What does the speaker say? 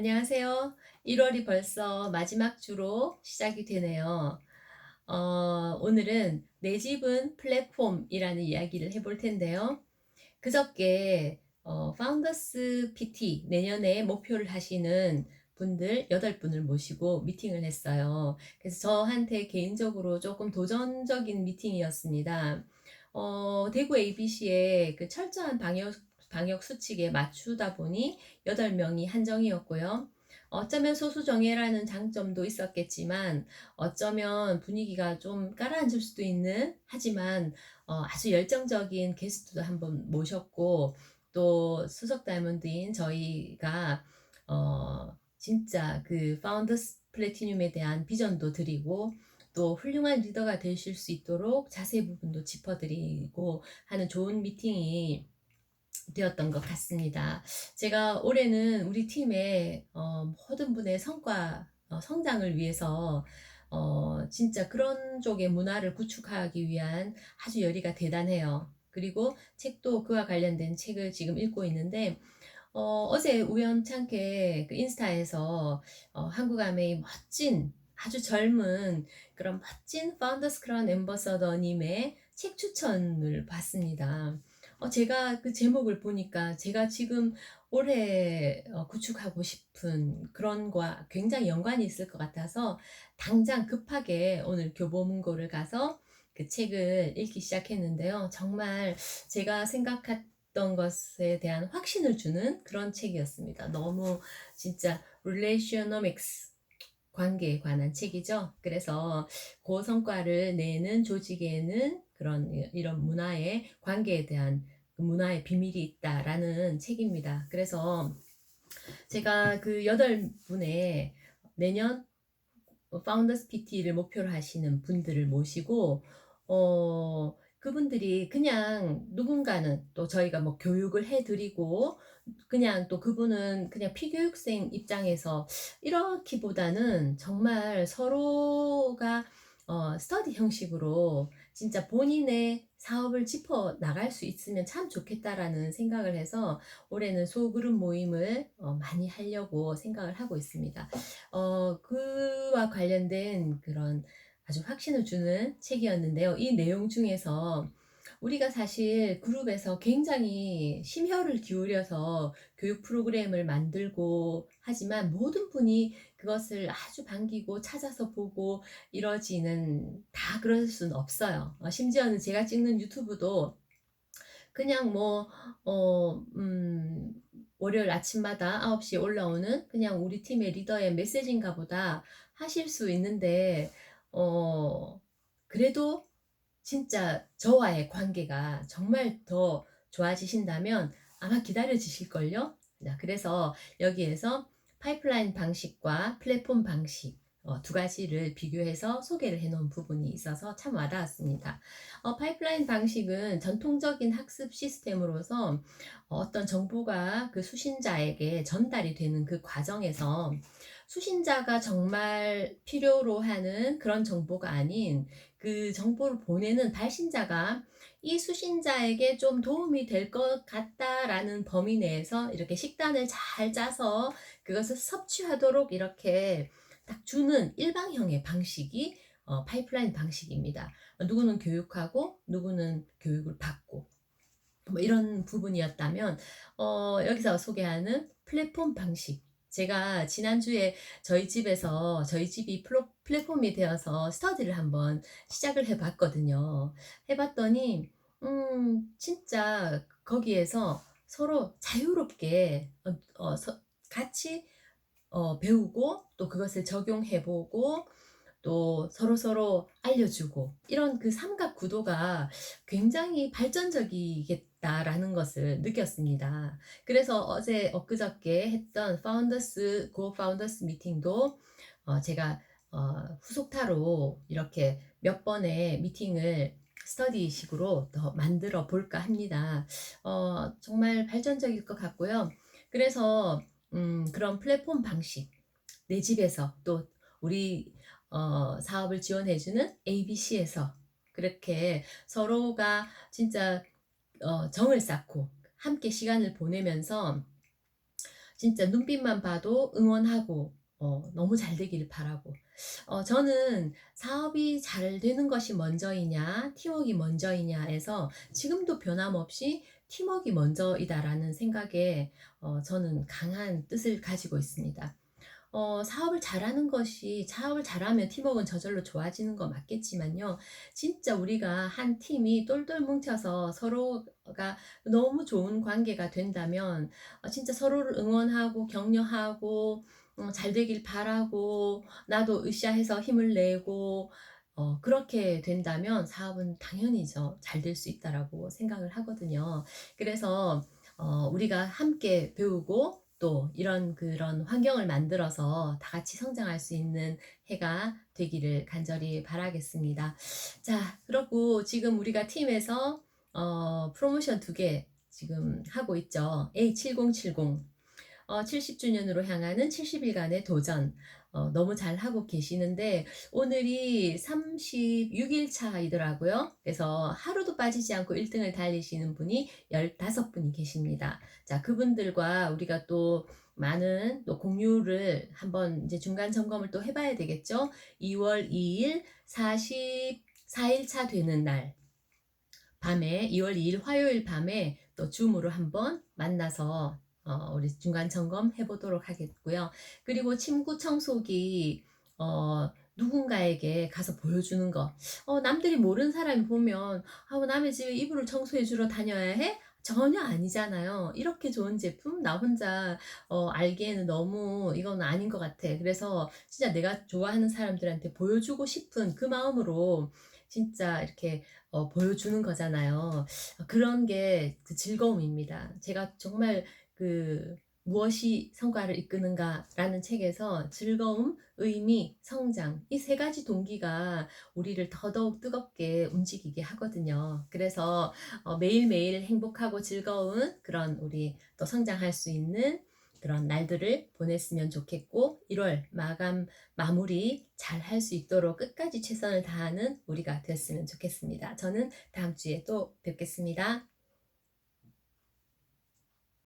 안녕하세요. 1월이 벌써 마지막 주로 시작이 되네요. 어, 오늘은 내 집은 플랫폼이라는 이야기를 해볼 텐데요. 그저께 어, 파운더스 PT 내년에 목표를 하시는 분들 8분을 모시고 미팅을 했어요. 그래서 저한테 개인적으로 조금 도전적인 미팅이었습니다. 어, 대구 ABC의 그 철저한 방역, 방역 수칙에 맞추다 보니 8명이 한정이었고요. 어쩌면 소수 정예라는 장점도 있었겠지만 어쩌면 분위기가 좀 깔아앉을 수도 있는 하지만 어, 아주 열정적인 게스트도 한번 모셨고 또 수석 다이몬드인 저희가 어, 진짜 그 파운더스 플래티늄에 대한 비전도 드리고 또 훌륭한 리더가 되실 수 있도록 자세 부분도 짚어드리고 하는 좋은 미팅이 되었던 것 같습니다. 제가 올해는 우리 팀의 어, 모든 분의 성과, 어, 성장을 위해서 어, 진짜 그런 쪽의 문화를 구축하기 위한 아주 열의가 대단해요. 그리고 책도 그와 관련된 책을 지금 읽고 있는데 어, 어제 우연찮게 그 인스타에서 어, 한국아메이 멋진 아주 젊은 그런 멋진 파운더스 크라운 엠버서더님의 책 추천을 봤습니다. 어, 제가 그 제목을 보니까 제가 지금 올해 어, 구축하고 싶은 그런 거와 굉장히 연관이 있을 것 같아서 당장 급하게 오늘 교보문고를 가서 그 책을 읽기 시작했는데요. 정말 제가 생각했던 것에 대한 확신을 주는 그런 책이었습니다. 너무 진짜 relationomics 관계에 관한 책이죠. 그래서 그 성과를 내는 조직에는 그런 이런 문화의 관계에 대한 그 문화의 비밀이 있다라는 책입니다. 그래서 제가 그 여덟 분의 내년 파운더스 PT를 목표로 하시는 분들을 모시고 어 그분들이 그냥 누군가는 또 저희가 뭐 교육을 해드리고 그냥 또 그분은 그냥 피교육생 입장에서 이렇기보다는 정말 서로가 어, 스터디 형식으로 진짜 본인의 사업을 짚어 나갈 수 있으면 참 좋겠다라는 생각을 해서 올해는 소그룹 모임을 어, 많이 하려고 생각을 하고 있습니다. 어, 그와 관련된 그런 아주 확신을 주는 책이었는데요. 이 내용 중에서 우리가 사실 그룹에서 굉장히 심혈을 기울여서 교육 프로그램을 만들고 하지만 모든 분이 그것을 아주 반기고 찾아서 보고 이러지는 다 그럴 수는 없어요. 어, 심지어는 제가 찍는 유튜브도 그냥 뭐, 어, 음, 월요일 아침마다 9시에 올라오는 그냥 우리 팀의 리더의 메시지인가 보다 하실 수 있는데, 어, 그래도 진짜 저와의 관계가 정말 더 좋아지신다면 아마 기다려지실걸요? 자, 그래서 여기에서 파이프라인 방식과 플랫폼 방식 어, 두 가지를 비교해서 소개를 해놓은 부분이 있어서 참 와닿았습니다. 어, 파이프라인 방식은 전통적인 학습 시스템으로서 어떤 정보가 그 수신자에게 전달이 되는 그 과정에서 수신자가 정말 필요로 하는 그런 정보가 아닌 그 정보를 보내는 발신자가 이 수신자에게 좀 도움이 될 것 같다라는 범위 내에서 이렇게 식단을 잘 짜서 그것을 섭취하도록 이렇게 딱 주는 일방형의 방식이 어, 파이프라인 방식입니다. 누구는 교육하고 누구는 교육을 받고 뭐 이런 부분이었다면 어, 여기서 소개하는 플랫폼 방식 제가 지난주에 저희 집에서 저희 집이 플로, 플랫폼이 되어서 스터디를 한번 시작을 해봤거든요. 해봤더니 음 진짜 거기에서 서로 자유롭게 어, 어, 서, 같이 어, 배우고 또 그것을 적용해보고 또 서로 서로 알려주고 이런 그 삼각 구도가 굉장히 발전적이겠다라는 것을 느꼈습니다. 그래서 어제 엊그저께 했던 파운더스 고 파운더스 미팅도 어, 제가 어, 후속타로 이렇게 몇 번의 미팅을 스터디식으로 더 만들어 볼까 합니다. 어, 정말 발전적일 것 같고요. 그래서 음, 그런 플랫폼 방식. 내 집에서 또 우리 어, 사업을 지원해주는 ABC에서 그렇게 서로가 진짜 어, 정을 쌓고 함께 시간을 보내면서 진짜 눈빛만 봐도 응원하고 어, 너무 잘 되기를 바라고 어, 저는 사업이 잘 되는 것이 먼저이냐 팀워크가 먼저이냐에서 지금도 변함없이 팀워크가 먼저이다라는 생각에 어, 저는 강한 뜻을 가지고 있습니다. 어, 사업을 잘하는 것이 사업을 잘하면 팀워크는 저절로 좋아지는 거 맞겠지만요. 진짜 우리가 한 팀이 똘똘 뭉쳐서 서로가 너무 좋은 관계가 된다면 어, 진짜 서로를 응원하고 격려하고 어, 잘 되길 바라고 나도 으쌰해서 힘을 내고 어, 그렇게 된다면 사업은 당연히죠. 잘 될 수 있다라고 생각을 하거든요. 그래서 어, 우리가 함께 배우고 또 이런 그런 환경을 만들어서 다 같이 성장할 수 있는 해가 되기를 간절히 바라겠습니다. 자, 그렇고 지금 우리가 팀에서 어, 프로모션 두 개 지금 하고 있죠. A7070 어, 70주년으로 향하는 70일간의 도전 어, 너무 잘 하고 계시는데 오늘이 36일 차이더라고요. 그래서 하루도 빠지지 않고 1등을 달리시는 분이 15분이 계십니다. 자, 그분들과 우리가 또 많은 또 공유를 한번 이제 중간 점검을 또 해봐야 되겠죠. 2월 2일 44일 차 되는 날 밤에 2월 2일 화요일 밤에 또 줌으로 한번 만나서 어, 우리 중간 점검 해보도록 하겠고요. 그리고 침구 청소기 어, 누군가에게 가서 보여주는 거. 어, 남들이 모르는 사람이 보면 아, 남의 집에 이불을 청소해 주러 다녀야 해? 전혀 아니잖아요. 이렇게 좋은 제품 나 혼자 어, 알기에는 너무 이건 아닌 것 같아. 그래서 진짜 내가 좋아하는 사람들한테 보여주고 싶은 그 마음으로 진짜 이렇게 어, 보여주는 거잖아요. 그런 게 그 즐거움입니다. 제가 정말 그 무엇이 성과를 이끄는가라는 책에서 즐거움, 의미, 성장 이 세 가지 동기가 우리를 더더욱 뜨겁게 움직이게 하거든요. 그래서 어, 매일매일 행복하고 즐거운 그런 우리 또 성장할 수 있는 그런 날들을 보냈으면 좋겠고 1월 마감 마무리 잘 할 수 있도록 끝까지 최선을 다하는 우리가 됐으면 좋겠습니다. 저는 다음 주에 또 뵙겠습니다.